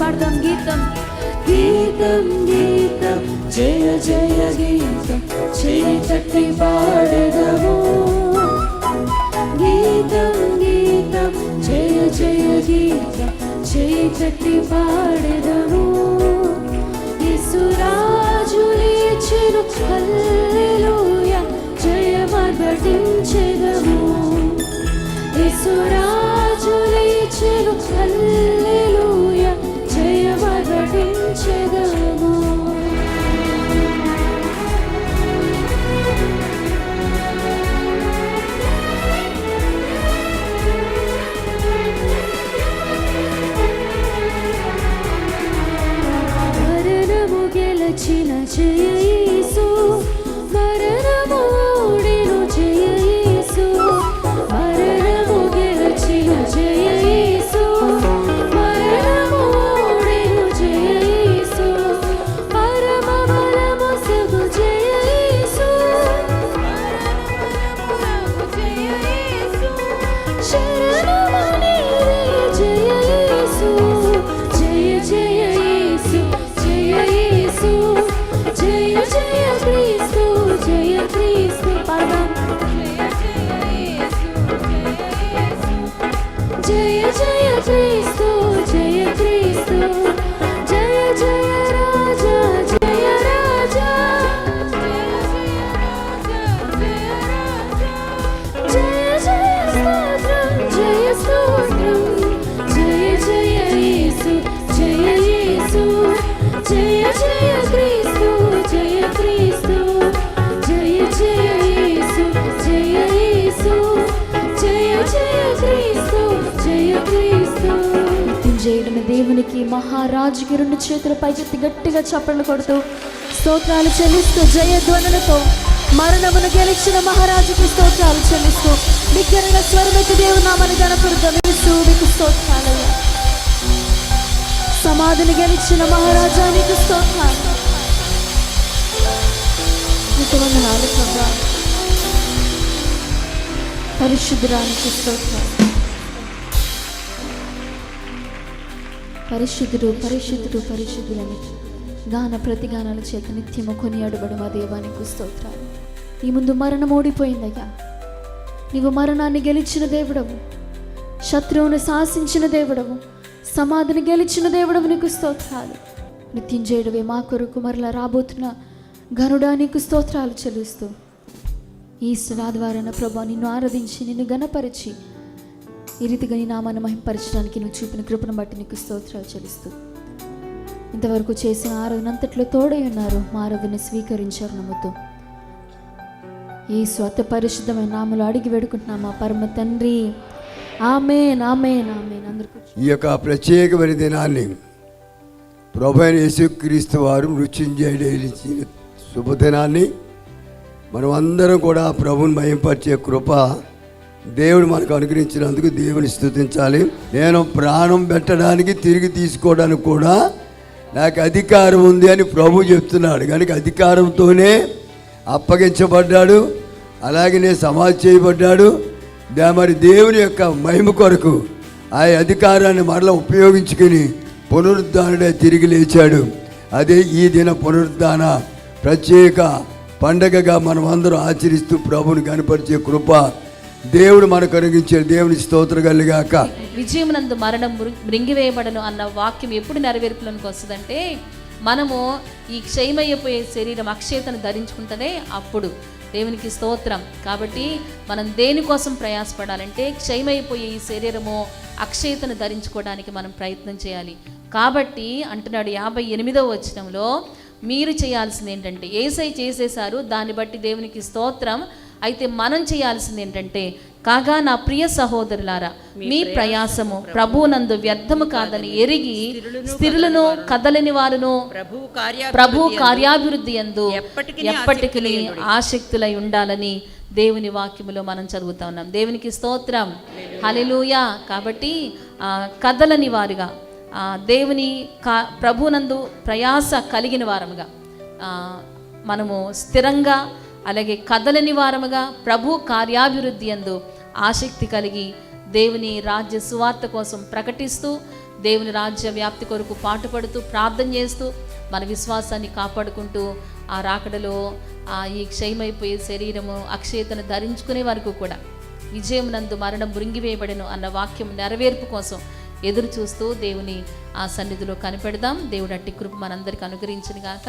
పాడదాం గీతం. గీతం గీతం జయ జయ గీతం. చేయి తట్టి పాడదము. గీతం గీతం జయ జయ గీతం. చేయి తట్టి పాడదము. యేసురాజు లేచెను. హల్లెలూయా. జయమర్భటించెదము యేసురాజు లేచెను. హల్లెలూయా. జయమర్భటించెదము మరణము దేవునికి మహారాజుకి రెండు చేతులు పైచెత్తి గట్టిగా చప్పట్లు కొడుతూ స్తోత్రాలు చెల్లిస్తూ జయధ్వనులతో మరణమును గెలిచిన మహారాజుకి స్తోత్రాలు చెల్లిస్తూ బిగ్గరగా స్వరమెత్తి దేవునామని గణపడుతాం మీకు స్తోత్రాలయ్యా. సమాధిని గెలిచిన మహారాజానికి స్తోత్రాలు. మీకు వందనాలు ప్రభా. పరిశుద్ధురానికి స్తోత్రం పరిశుద్ధుడు పరిశుద్ధుడు పరిశుద్ధులని గాన ప్రతిగానాల చేత నిత్యము కొనియాడబడు మా దేవానికి స్తోత్రాలు. నీ ముందు మరణం ఓడిపోయిందయ్యా. నీవు మరణాన్ని గెలిచిన దేవుడవు. శత్రువును శాసించిన దేవుడవు. సమాధిని గెలిచిన దేవుడవు నీకు స్తోత్రాలు. నిత్యంజయుడవే మా కొరకు మరలా రాబోతున్న గనుడా నీకు స్తోత్రాలు చెల్లిస్తూ. ఈ ఆదివారాన ప్రభా నిన్ను ఆరాధించి నిన్ను గణపరిచి ఈ రీతిగా నీ నామాన్ని మహింపరచడానికి నువ్వు చూపిన కృపను బట్టి నీకు స్తోత్రాలు చెల్లిస్తూ. ఇంతవరకు చేసిన ఆరాధన అంతట్లో తోడై ఉన్నారు. మా ఆరాధన స్వీకరించారు నమ్ముతూ. ఈ స్వత పరిశుద్ధమైన నామలు అడిగి వేడుకుంటున్నాం. మా పరమ తండ్రి. ఆమె నామే నామే ఈ యొక్క ప్రత్యేకమైన దినాన్ని ప్రభు యేసుక్రీస్తు వారు మృత్యుంజయుడిచిన శుభదినాన్ని మనం అందరం కూడా ప్రభుని మయంపరిచే కృప దేవుడు మనకు అనుగ్రహించినందుకు దేవుని స్థుతించాలి నేను ప్రాణం పెట్టడానికి తిరిగి తీసుకోవడానికి కూడా నాకు అధికారం ఉంది అని ప్రభు చెప్తున్నాడు. కనుక అధికారంతోనే అప్పగించబడ్డాడు. అలాగే నేను సమాధి చేయబడ్డాడు. దా- మరి దేవుని యొక్క మహిమ కొరకు ఆ అధికారాన్ని మరలా ఉపయోగించుకుని పునరుద్ధానుడే తిరిగి లేచాడు. అదే ఈ దిన పునరుద్ధాన ప్రత్యేక పండగగా మనం అందరం ఆచరిస్తూ ప్రభుని కనపరిచే కృప దేవుడు మనకు అనుగించే దేవుని స్తోత్ర కలిగాక. విజయమునందు మరణం మృంగివేయబడను అన్న వాక్యం ఎప్పుడు నెరవేర్పులోనికి వస్తుందంటే మనము ఈ క్షయమయ్యపోయే శరీరం అక్షయతను ధరించుకుంటేనే అప్పుడు. దేవునికి స్తోత్రం. కాబట్టి మనం దేనికోసం ప్రయాసపడాలంటే క్షయమైపోయే ఈ శరీరము అక్షయతను ధరించుకోవడానికి మనం ప్రయత్నం చేయాలి. కాబట్టి అంటున్నాడు యాభై ఎనిమిదవ వచనంలో మీరు చేయాల్సింది ఏంటంటే ఏసై చేసేశారు దాన్ని బట్టి దేవునికి స్తోత్రం. అయితే మనం చేయాల్సింది ఏంటంటే కాగా నా ప్రియ సహోదరులారా మీ ప్రయాసము ప్రభువునందు వ్యర్థము కాదని ఎరిగి స్థిరులను కదలని వారును ప్రభు కార్య ప్రభు కార్యాభివృద్ధి ఎందు ఎప్పటికీ ఆసక్తులై ఉండాలని దేవుని వాక్యములో మనం చదువుతా ఉన్నాం. దేవునికి స్తోత్రం. హల్లెలూయా. కాబట్టి కదలని వారుగా దేవుని కా ప్రభునందు ప్రయాస కలిగిన వారముగా మనము స్థిరంగా అలాగే కదలని వారముగా ప్రభు కార్యాభివృద్ధి ఎందు ఆసక్తి కలిగి దేవుని రాజ్య సువార్త కోసం ప్రకటిస్తూ దేవుని రాజ్య వ్యాప్తి కొరకు పాటుపడుతూ ప్రార్థన చేస్తూ మన విశ్వాసాన్ని కాపాడుకుంటూ ఆ రాకడలో ఆ ఈ క్షయమైపోయే శరీరము అక్షయతను ధరించుకునే వరకు కూడా విజయం నందు మరణం మృంగివేయబడను అన్న వాక్యం నెరవేర్పు కోసం ఎదురు చూస్తూ దేవుని ఆ సన్నిధిలో కనిపెడదాం. దేవుడు అట్టి కృప మనందరికి అనుగ్రహించిన గాక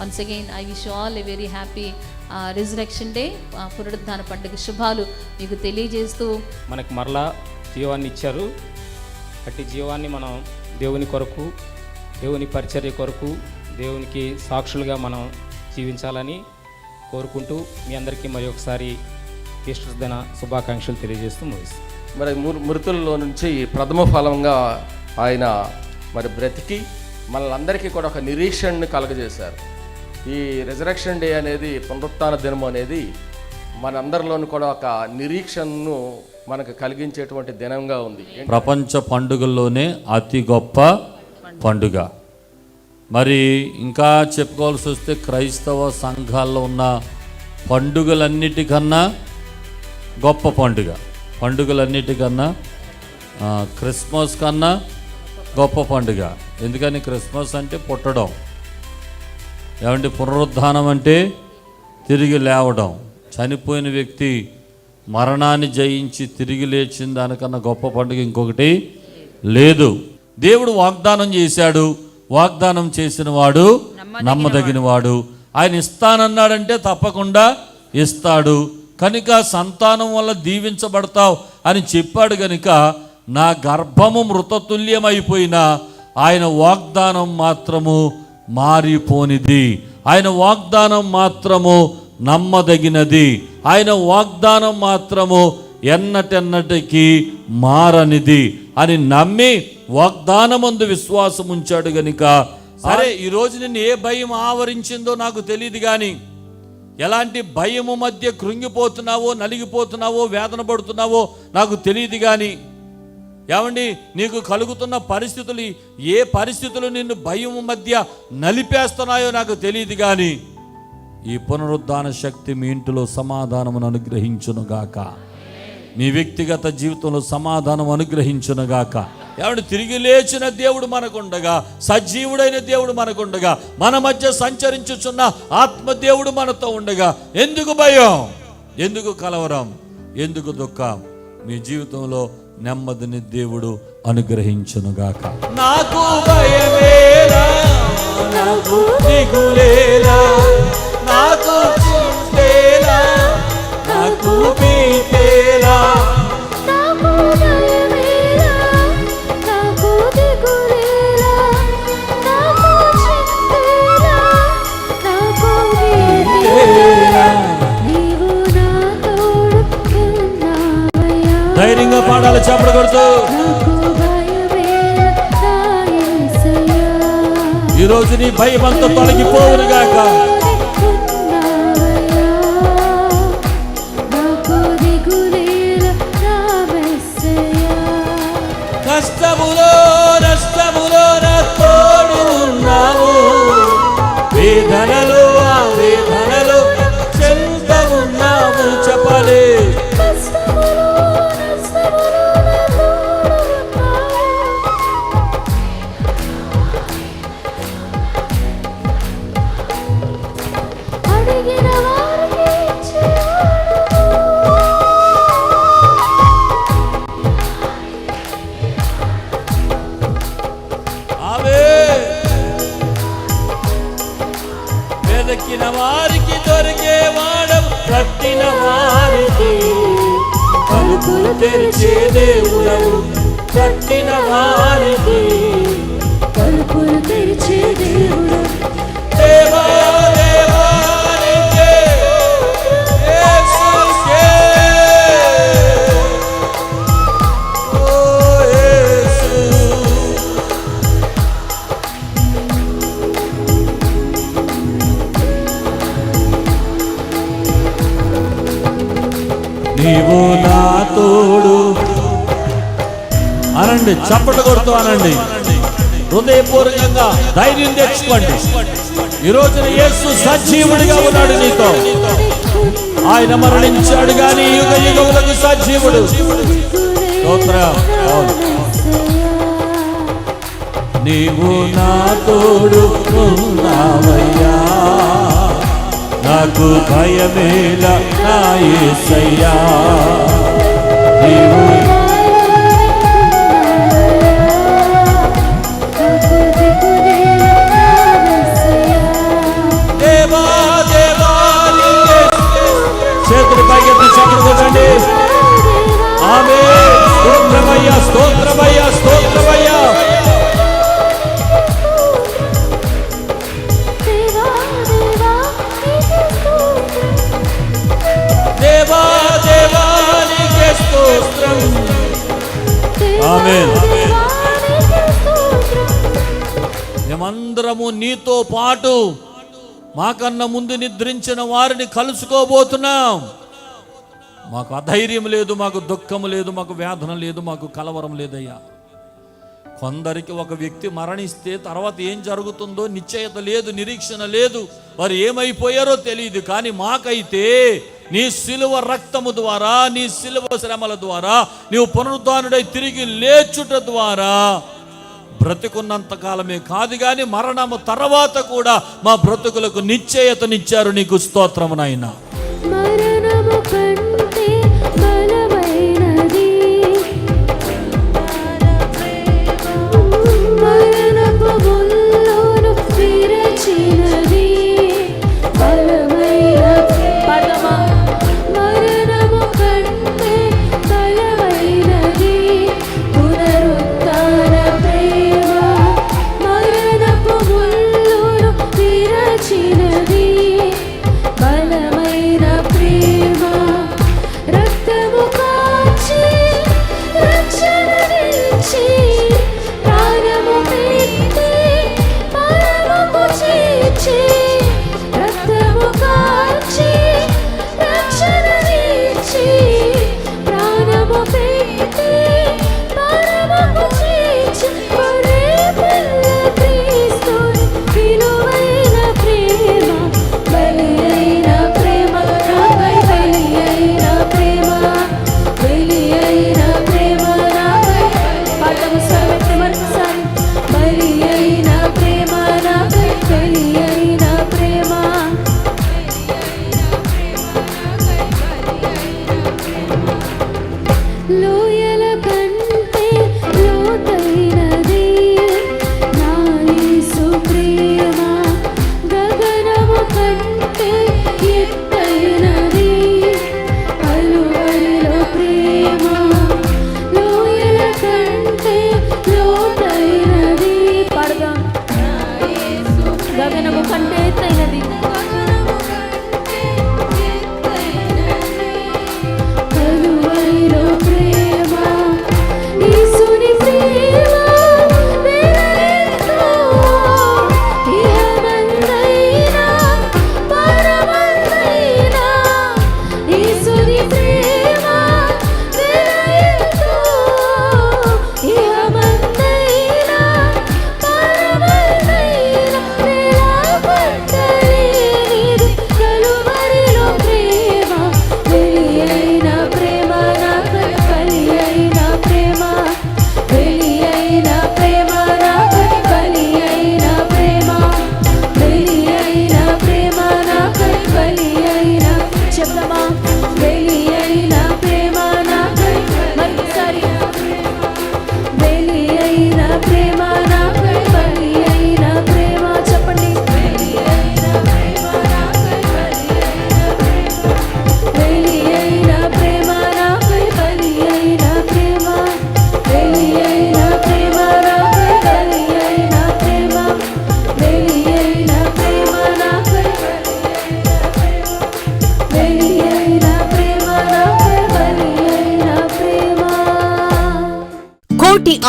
once again I wish all a very happy resurrection day పునరుద్ధాన పండుగ శుభాలు మీకు తెలియజేస్తూ మనకు మరలా జీవాన్ని ఇచ్చారు. అట్టి జీవాన్ని మనం దేవుని కొరకు దేవుని పరిచర్య కొరకు దేవునికి సాక్షులుగా మనం జీవించాలని కోరుకుంటూ మీ అందరికీ మరి ఒకసారి ఈస్టర్ దిన శుభాకాంక్షలు తెలియజేస్తూ ముగిస్తాం మరి మృ- మృతుల్లో నుంచి ప్రథమ ఫలంగా ఆయన మరి బ్రతికి మనలందరికీ కూడా ఒక నిరీక్షణని కలగజేశారు. ఈ రిజరక్షన్ డే అనేది పునరుత్న దినం అనేది మనందరిలోనూ కూడా ఒక నిరీక్షణను మనకు కలిగించేటువంటి దినంగా ఉంది. ప్రపంచ పండుగల్లోనే అతి గొప్ప పండుగ. మరి ఇంకా చెప్పుకోవాల్సి వస్తే క్రైస్తవ సంఘాల్లో ఉన్న పండుగలన్నిటికన్నా గొప్ప పండుగ. పండుగలన్నిటికన్నా క్రిస్మస్ కన్నా గొప్ప పండుగ. ఎందుకని క్రిస్మస్ అంటే పుట్టడం. ఏమంటే పునరుద్ధానం అంటే తిరిగి లేవడం. చనిపోయిన వ్యక్తి మరణాన్ని జయించి తిరిగి లేచిన దానికన్నా గొప్ప పండుగ ఇంకొకటి లేదు. దేవుడు వాగ్దానం చేశాడు. వాగ్దానం చేసిన వాడు నమ్మదగిన వాడు ఆయన ఇస్తానన్నాడంటే తప్పకుండా ఇస్తాడు. కనుక సంతానం వల్ల దీవించబడతావు అని చెప్పాడు కనుక నా గర్భము మృతతుల్యమైపోయినా ఆయన వాగ్దానం మాత్రము మారిపోనిది. ఆయన వాగ్దానం మాత్రము నమ్మదగినది. ఆయన వాగ్దానం మాత్రము ఎన్నటెన్నటికి మారనిది అని నమ్మి వాగ్దానమందు విశ్వాసం ఉంచాడు గనుక సరే ఈరోజు నిన్ను ఏ భయం ఆవరించిందో నాకు తెలియదు కానీ ఎలాంటి భయము మధ్య కృంగిపోతున్నావో నలిగిపోతున్నావో వేదన పడుతున్నావో నాకు తెలియదు కానీ ఏమండి నీకు కలుగుతున్న పరిస్థితులు ఏ పరిస్థితులు నిన్ను భయం మధ్య నలిపేస్తున్నాయో నాకు తెలియదు కానీ ఈ పునరుద్ధాన శక్తి మీ ఇంటిలో సమాధానమును అనుగ్రహించునుగాక మీ వ్యక్తిగత జీవితంలో సమాధానం అనుగ్రహించునుగాక ఏమంటే తిరిగి లేచిన దేవుడు మనకుండగా సజీవుడైన దేవుడు మనకుండగా మన మధ్య సంచరించుచున్న ఆత్మదేవుడు మనతో ఉండగా ఎందుకు భయం? ఎందుకు కలవరం? ఎందుకు దుఃఖం? మీ జీవితంలో నెమ్మదిని దేవుడు అనుగ్రహించునుగాక. నాకు భయమేలా నాకు దిగులేలా నాకు నాకు భీతేలా చప్పడు కొడుతూ నాకు భయమేలా, నా తొలగిపోవును గాక తెరిచే దేవుడవు. కట్టిన వారికి నీవు నా తోడు. అనండి చప్పట కొడుతూ అనండి. హృదయపూర్వకంగా ధైర్యం తెచ్చుకోండి. ఈరోజు రోజున యేసు సజీవుడిగా ఉన్నాడు నీతో. ఆయన మరణించాడు కానీ యుగ యుగములకు సజీవుడు. నీవు నా తోడు ఉన్నావయ్యా. నాకు భయమేలా నా ఏసయ్యా. మనమందరము నీతో పాటు మాకన్నా ముందు నిద్రించిన వారిని కలుసుకోబోతున్నాం. మాకు అధైర్యం లేదు మాకు దుఃఖం లేదు మాకు వేదన లేదు మాకు కలవరం లేదయ్యా. కొందరికి ఒక వ్యక్తి మరణిస్తే తర్వాత ఏం జరుగుతుందో నిశ్చయత లేదు నిరీక్షణ లేదు. వారు ఏమైపోయారో తెలియదు కానీ మాకైతే నీ శిలువ రక్తము ద్వారా నీ సిలువ శ్రమల ద్వారా నీవు పునరుద్ధానుడై తిరిగి లేచుట ద్వారా బ్రతికున్నంతకాలమే కాదు కానీ మరణము తర్వాత కూడా మా బ్రతుకులకు నిశ్చయతనిచ్చారు నీకు స్తోత్రమునైనా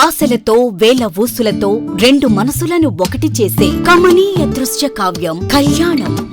ఆశలతో వేల ఊసులతో రెండు మనసులను ఒకటి చేసే కమనీయ దృశ్య కావ్యం కళ్యాణం.